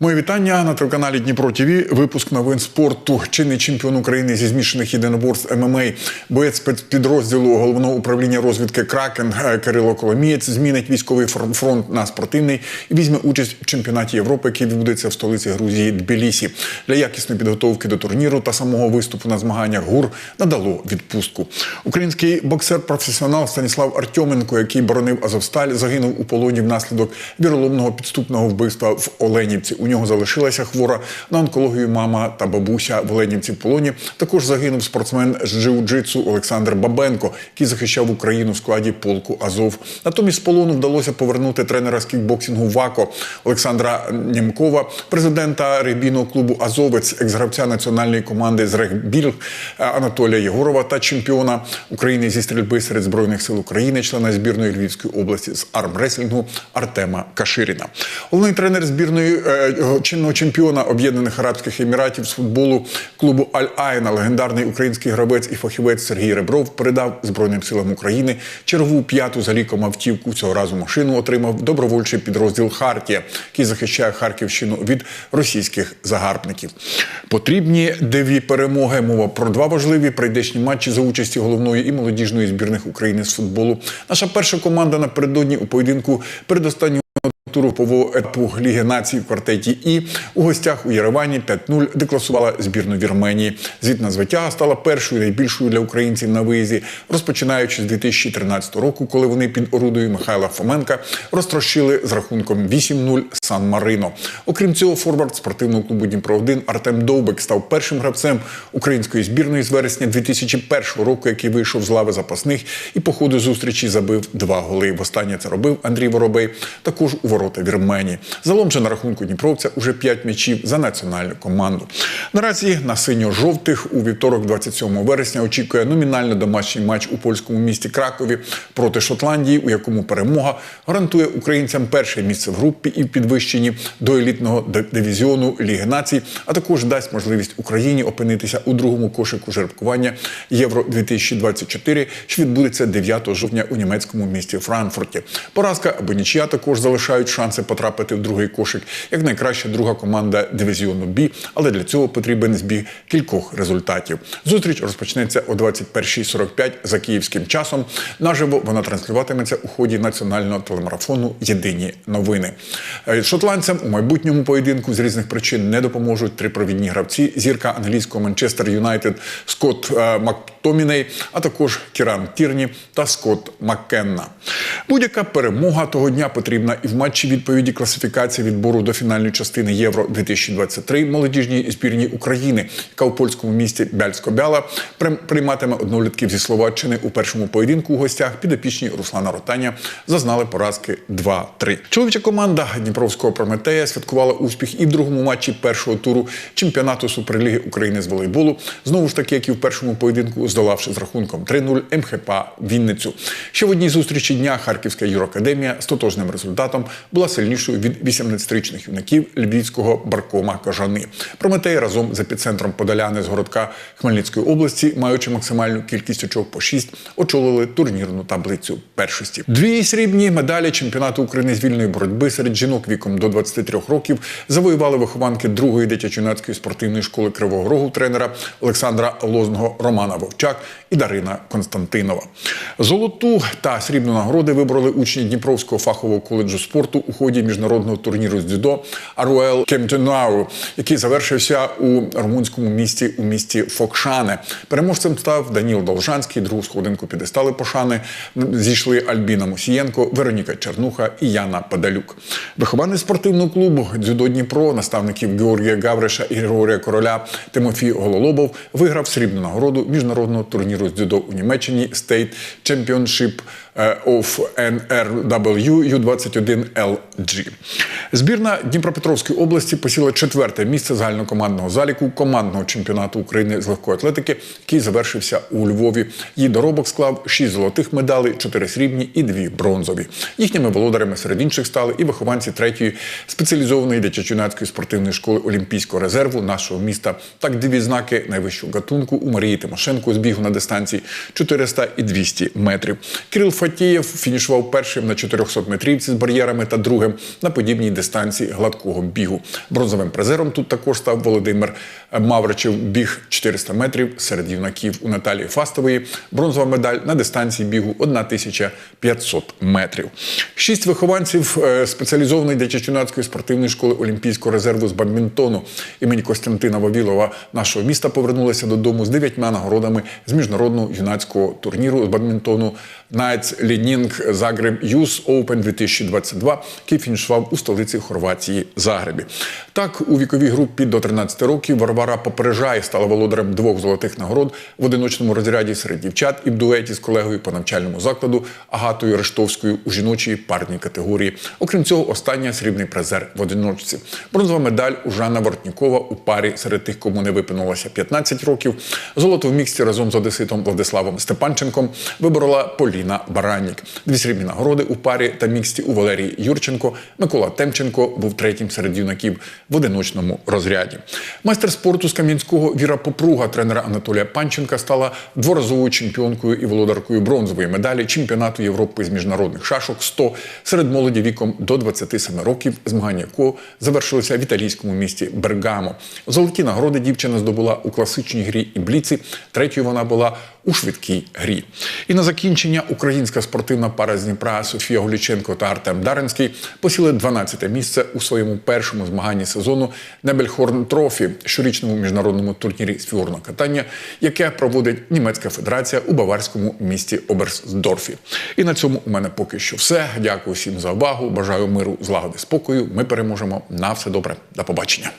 Моє вітання на телеканалі Дніпро ТВ. Випуск новин спорту. Чинний чемпіон України зі змішаних єдиноборств ММА, боєць спецпідрозділу головного управління розвідки Кракен е, Кирило Коломієць змінить військовий фр- фронт на спортивний і візьме участь в чемпіонаті Європи, який відбудеться в столиці Грузії Тбілісі. Для якісної підготовки до турніру та самого виступу на змаганнях ГУР надало відпустку. Український боксер-професіонал Станіслав Артьоменко, який боронив Азовсталь, загинув у полоні внаслідок віроломного підступного вбивства в Оленівці. Нього залишилася хвора на онкологію мама та бабуся в Оленівці в полоні. Також загинув спортсмен з джиу-джитсу Олександр Бабенко, який захищав Україну в складі полку Азов. Натомість з полону вдалося повернути тренера з кікбоксингу ВАКО Олександра Нямкова, президента регбійного клубу Азовець, екс-гравця національної команди з регбіль Анатолія Єгорова та чемпіона України зі стрільби серед збройних сил України, члена збірної Львівської області з армреслінгу Артема Каширіна. Головний тренер збірної е, чинного чемпіона Об'єднаних Арабських Еміратів з футболу клубу Аль Айна, легендарний український гравець і фахівець Сергій Ребров передав Збройним силам України чергову п'яту за ліком автівку. Цього разу машину отримав добровольчий підрозділ Хартія, який захищає Харківщину від російських загарбників. Потрібні дві перемоги. Мова про два важливі прийдешні матчі за участі головної і молодіжної збірних України з футболу. Наша перша команда напередодні у поєдинку передостаннього туру по етапу Ліги націй в квартеті І у гостях у Єревані 5-0 декласувала збірну Вірменії. Звітна звитяга стала першою найбільшою для українців на виїзді, розпочинаючи з 2013 року, коли вони під орудою Михайла Фоменка розтрощили з рахунком 8-0 Сан Марино. Окрім цього, форвард спортивного клубу Дніпро 1 Артем Довбек став першим гравцем української збірної з вересня 2001 року, який вийшов з лави запасних і по ходу зустрічі забив два голи. Востаннє це робив Андрій Воробей, також у ворота Вірменії. Залом же на рахунку Дніпровця уже 5 м'ячів за національну команду. Наразі на синьо-жовтих у вівторок, 27 вересня, очікує номінально домашній матч у польському місті Кракові проти Шотландії, у якому перемога гарантує українцям перше місце в групі і в підвищенні до елітного дивізіону Ліги націй, а також дасть можливість Україні опинитися у другому кошику жеребкування Євро 2024, що відбудеться 9 жовтня у німецькому місті Франкфурті. Поразка або нічия також залишають шанси потрапити в другий кошик як найкраща друга команда дивізіону Бі, але для цього потрібен збіг кількох результатів. Зустріч розпочнеться о 21.45 за київським часом. Наживо вона транслюватиметься у ході національного телемарафону Єдині новини. Е, Шотландцям у майбутньому поєдинку з різних причин не допоможуть три провідні гравці: зірка англійського Манчестер Юнайтед Скотт е, Мактоміней, а також Кіран Тірні та Скотт Маккенна. Будь-яка перемога того дня потрібна і в матчі відповіді класифікації відбору до фінальної частини Євро 2023 молодіжній збірній України, яка у польському місті Бяльсько-Бяла прийматиме однолітків зі Словаччини у першому поєдинку у гостях підопічні Руслана Ротаня зазнали поразки 2-3. Чоловіча команда Дніпровського Прометея святкувала успіх і в другому матчі першого туру чемпіонату Суперліги України з волейболу. Знову ж таки, як і в першому поєдинку, здолавши з рахунком 3-0 МХП Вінницю. Ще в одній зустрічі дня Харківська юракадемія з тотожним результатом була сильнішою від 18-річних юнаків львівського баркома Кажани. Прометей разом з епіцентром Подоляни з городка Хмельницької області, маючи максимальну кількість очок по 6, очолили турнірну таблицю першості. Дві срібні медалі чемпіонату України з вільної боротьби серед жінок віком до 23 років завоювали вихованки другої дитячо-юнацької спортивної школи Кривого Рогу тренера Олександра Лозного Романа Вовчак і Дарина Константинова. Золоту та срібну нагороди вибрали учні Дніпровського фахового коледжу спорту у ході міжнародного турніру з дзюдо Аруел Кемтенау, який завершився у румунському місті у місті Фокшане. Переможцем став Даніл Должанський. Другу сходинку підестали пошани. Зійшли Альбіна Мусієнко, Вероніка Чернуха і Яна Падалюк. Вихованець спортивного клубу Дзюдо Дніпро, наставників Георгія Гавриша і Григорія Короля Тимофій Гололобов виграв срібну нагороду міжнародного турніру з дзюдо у Німеччині State Championship of NRW U21 LG. Збірна Дніпропетровської області посіла четверте місце загальнокомандного заліку командного чемпіонату України з легкої атлетики, який завершився у Львові. Її доробок склав 6 золотих медалей, 4 срібні і 2 бронзові. Їхніми володарями серед інших стали і вихованці третьої спеціалізованої дитячо-юнацької спортивної школи Олімпійського резерву нашого міста. Так дві знаки найвищого гатунку у Марії Тимошенко з на дистанції 400 і 200 метрів. Кирил Фадій фінішував першим на 400 метрівці з бар'єрами та другим на подібній дистанції гладкого бігу. Бронзовим призером тут також став Володимир Мавричев. Біг 400 метрів серед юнаків у Наталії Фастової. Бронзова медаль на дистанції бігу 1500 метрів. Шість вихованців е, спеціалізованої дитячо-юнацької спортивної школи Олімпійського резерву з бадмінтону імені Костянтина Вавілова нашого міста повернулися додому з дев'ятьма нагородами з міжнародного юнацького турніру з бадмінтону Nights Leading Zagreb Youth Open 2022, який фінішував у столиці Хорватії Загребі. Так, у віковій групі до 13 років Варвара Попережай стала володарем двох золотих нагород в одиночному розряді серед дівчат і в дуеті з колегою по навчальному закладу Агатою Рештовською у жіночій парній категорії. Окрім цього, остання срібний призер в одиночці. Бронзова медаль у Жанна Вортнікова у парі серед тих, кому не випинулося 15 років. Золото в міксті разом з одеситом Владиславом Степанченком виборола Поліна Баранік. Дві срібні нагороди у парі та міксті у Валерії Юрченко. Микола Темченко був третім серед юнаків в одиночному розряді. Майстер спорту з Кам'янського Віра Попруга, тренера Анатолія Панченка, стала дворазовою чемпіонкою і володаркою бронзової медалі чемпіонату Європи з міжнародних шашок 100 серед молоді віком до 27 років, змагання якого завершилося в італійському місті Бергамо. Золоті нагороди дівчина здобула у класичній грі і бліці. Третьою вона була у швидкій грі. І на закінчення українська спортивна пара з Дніпра Софія Голіченко та Артем Даринський посіли 12 місце у своєму першому змаганні сезону Небельхорн Трофі, щорічному міжнародному турнірі з фігурного катання, яке проводить німецька федерація у баварському місті Оберсдорфі. І на цьому у мене поки що все. Дякую всім за увагу. Бажаю миру, злагоди, спокою. Ми переможемо. На все добре. До побачення.